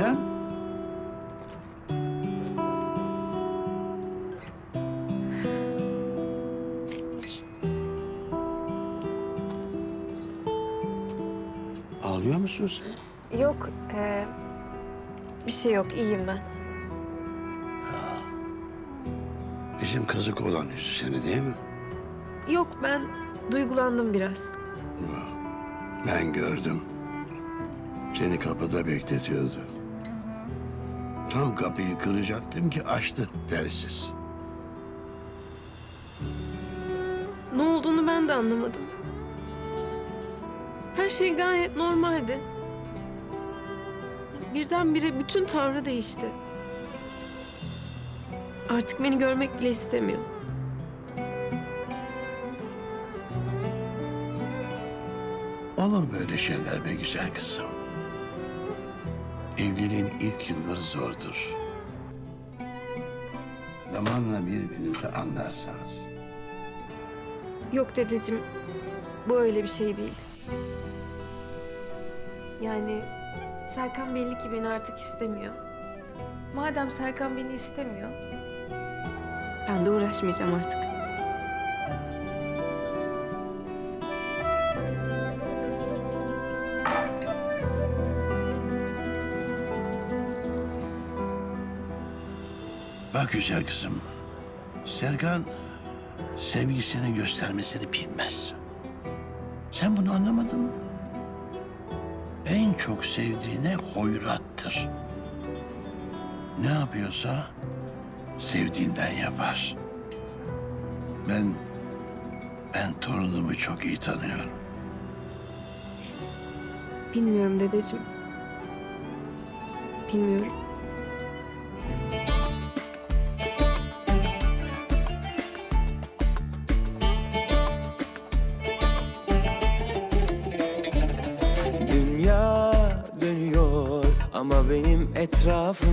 Özlem? Ağlıyor musun sen? Yok, e, bir şey yok. iyiyim ben. Bizim kazık olan yüzü seni değil mi? Yok, ben duygulandım biraz. Ben gördüm. Seni kapıda bekletiyordu. Tam kapıyı kıracaktım ki açtı telsiz. Ne olduğunu ben de anlamadım. Her şey gayet normaldi. Birdenbire bütün tavrı değişti. Artık beni görmek bile istemiyor. Olur böyle şeyler be güzel kızım. Evliliğin ilk yılları zordur. Zamanla birbirinizi anlarsanız. Yok dedeciğim, bu öyle bir şey değil. Yani Serkan belli ki beni artık istemiyor. Madem Serkan beni istemiyor, ben de uğraşmayacağım artık. Bak güzel kızım. Serkan sevgisini göstermesini bilmez. Sen bunu anlamadın mı? En çok sevdiğine hoyrattır. Ne yapıyorsa sevdiğinden yapar. Ben ben torunumu çok iyi tanıyorum. Bilmiyorum dedeciğim. Bilmiyorum. Dönüyor. Ama benim etrafım